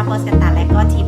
คะบอสกันตาและก็ทีม